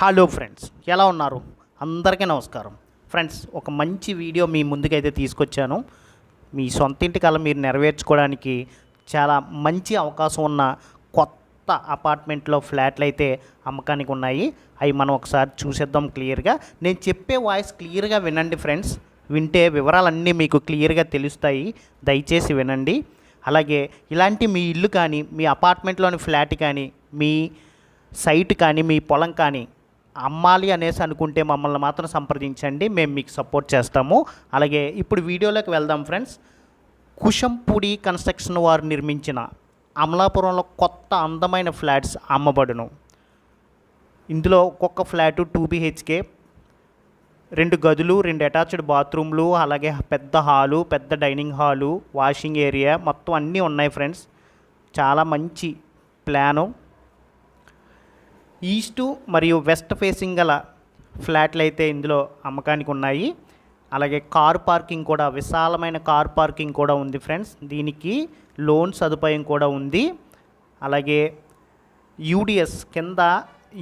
Hello friends ఎలా ఉన్నారు? అందరికీ నమస్కారం. ఫ్రెండ్స్ ఒక మంచి వీడియో మీ ముందుకైతే తీసుకొచ్చాను. మీ సొంత ఇంటి కళ మీరు నెరవేర్చుకోవడానికి చాలా మంచి అవకాశం ఉన్న కొత్త అపార్ట్మెంట్లో ఫ్లాట్లు అయితే అమ్మకానికి ఉన్నాయి. అవి మనం ఒకసారి చూసేద్దాం క్లియర్గా. నేను చెప్పే వాయిస్ క్లియర్గా వినండి ఫ్రెండ్స్ వింటే వివరాలన్నీ మీకు క్లియర్గా తెలుస్తాయి. దయచేసి వినండి. అలాగే ఇలాంటి మీ ఇల్లు కానీ మీ అపార్ట్మెంట్లోని ఫ్లాట్ కానీ మీ సైట్ కానీ మీ పొలం కానీ అమ్మాలి అనేసి అనుకుంటే మమ్మల్ని మాత్రం సంప్రదించండి మేము మీకు సపోర్ట్ చేస్తాము. అలాగే ఇప్పుడు వీడియోలోకి వెళ్దాం ఫ్రెండ్స్. కుషంపూడి కన్స్ట్రక్షన్ వారు నిర్మించిన అమలాపురంలో కొత్త అందమైన ఫ్లాట్స్ అమ్మబడును. ఇందులో ఒక్కొక్క ఫ్లాటు టూ బీహెచ్కే రెండు గదులు రెండు అటాచ్డ్ బాత్రూమ్లు అలాగే పెద్ద హాలు పెద్ద డైనింగ్ హాలు వాషింగ్ ఏరియా మొత్తం అన్నీ ఉన్నాయి ఫ్రెండ్స్. చాలా మంచి ప్లాను. ఈస్టు మరియు వెస్ట్ ఫేసింగ్ గల ఫ్లాట్లు అయితే ఇందులో అమ్మకానికి ఉన్నాయి అలాగే కార్ పార్కింగ్ కూడా విశాలమైన కార్ పార్కింగ్ కూడా ఉంది ఫ్రెండ్స్. దీనికి లోన్ సదుపాయం కూడా ఉంది. అలాగే యూడిఎస్ కింద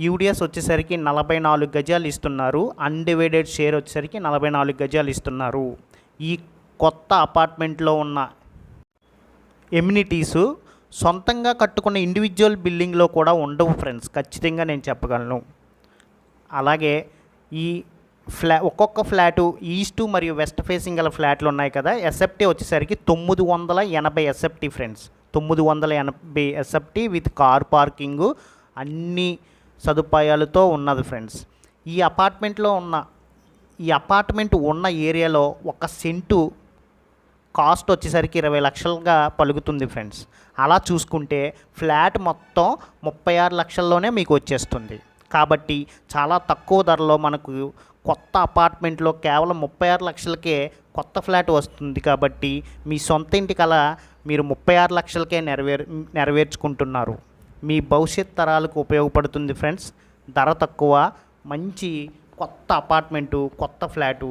యూడిఎస్ వచ్చేసరికి నలభై నాలుగు గజాలు ఇస్తున్నారు. అన్డివైడెడ్ షేర్ వచ్చేసరికి నలభై నాలుగు గజాలు ఇస్తున్నారు. ఈ కొత్త అపార్ట్మెంట్లో ఉన్న ఎమ్యూనిటీసు సొంతంగా కట్టుకున్న ఇండివిజువల్ బిల్డింగ్లో కూడా ఉండవు ఫ్రెండ్స్ ఖచ్చితంగా నేను చెప్పగలను. అలాగే ఈ ఫ్లా ఒక్కొక్క ఫ్లాటు ఈస్ట్ మరియు వెస్ట్ ఫేసింగ్ గల ఫ్లాట్లు ఉన్నాయి కదా ఎస్ఎఫ్టీ వచ్చేసరికి తొమ్మిది వందల ఎనభై ఎస్ఎఫ్టీ ఫ్రెండ్స్ తొమ్మిది వందల ఎనభై ఎస్ఎఫ్టీ విత్ కార్ పార్కింగు అన్ని సదుపాయాలతో ఉన్నది ఫ్రెండ్స్ ఈ అపార్ట్మెంట్లో ఉన్న ఈ అపార్ట్మెంట్ ఉన్న ఏరియాలో ఒక సెంటు కాస్ట్ వచ్చేసరికి ఇరవై లక్షలుగా పలుకుతుంది ఫ్రెండ్స్. అలా చూసుకుంటే ఫ్లాట్ మొత్తం ముప్పై ఆరు లక్షల్లోనే మీకు వచ్చేస్తుంది. కాబట్టి చాలా తక్కువ ధరలో మనకు కొత్త అపార్ట్మెంట్లో కేవలం ముప్పై ఆరు లక్షలకే కొత్త ఫ్లాట్ వస్తుంది కాబట్టి మీ సొంత ఇంటి కల మీరు ముప్పై ఆరు లక్షలకే నెరవేర్ నెరవేర్చుకుంటున్నారు. మీ భవిష్యత్ తరాలకు ఉపయోగపడుతుంది ఫ్రెండ్స్. ధర తక్కువ మంచి కొత్త అపార్ట్మెంటు కొత్త ఫ్లాటు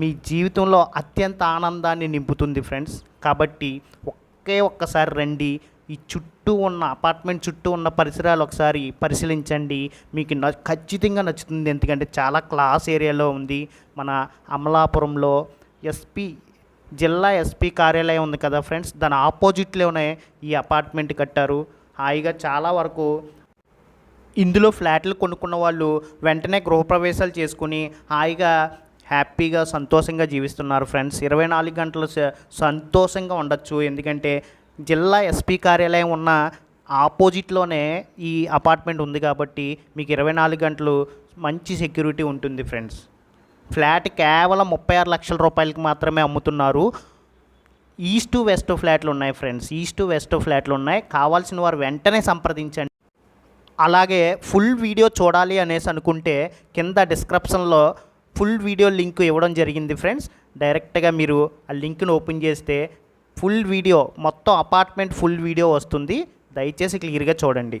మీ జీవితంలో అత్యంత ఆనందాన్ని నింపుతుంది ఫ్రెండ్స్. కాబట్టి ఒకే ఒక్కసారి రండి. ఈ చుట్టూ ఉన్న అపార్ట్మెంట్ చుట్టూ ఉన్న పరిసరాలు ఒకసారి పరిశీలించండి. మీకు న ఖచ్చితంగా నచ్చుతుంది. ఎందుకంటే చాలా క్లాస్ ఏరియాలో ఉంది. మన అమలాపురంలో ఎస్పీ జిల్లా ఎస్పీ కార్యాలయం ఉంది కదా ఫ్రెండ్స్. దాని ఆపోజిట్లోనే ఈ అపార్ట్మెంట్ కట్టారు. హాయిగా చాలా వరకు ఇందులో ఫ్లాట్లు కొనుక్కున్న వాళ్ళు వెంటనే గృహప్రవేశాలు చేసుకుని హాయిగా హ్యాపీగా సంతోషంగా జీవిస్తున్నారు ఫ్రెండ్స్. ఇరవై నాలుగు గంటలు సంతోషంగా ఉండొచ్చు. ఎందుకంటే జిల్లా ఎస్పీ కార్యాలయం ఉన్న ఆపోజిట్లోనే ఈ అపార్ట్మెంట్ ఉంది కాబట్టి మీకు ఇరవై నాలుగు గంటలు మంచి సెక్యూరిటీ ఉంటుంది ఫ్రెండ్స్. ఫ్లాట్ కేవలం ముప్పై ఆరు లక్షల రూపాయలకి మాత్రమే అమ్ముతున్నారు. ఈస్ట్ వెస్ట్ ఫ్లాట్లు ఉన్నాయి ఫ్రెండ్స్. ఈస్ట్ వెస్ట్ ఫ్లాట్లు ఉన్నాయి. కావాల్సిన వారు వెంటనే సంప్రదించండి. అలాగే ఫుల్ వీడియో చూడాలి అనేసి అనుకుంటే కింద డిస్క్రిప్షన్లో ఫుల్ వీడియో లింక్ ఇవ్వడం జరిగింది ఫ్రెండ్స్ డైరెక్ట్గా మీరు ఆ లింక్ను ఓపెన్ చేస్తే ఫుల్ వీడియో మొత్తం అపార్ట్మెంట్ ఫుల్ వీడియో వస్తుంది. దయచేసి క్లియర్గా చూడండి.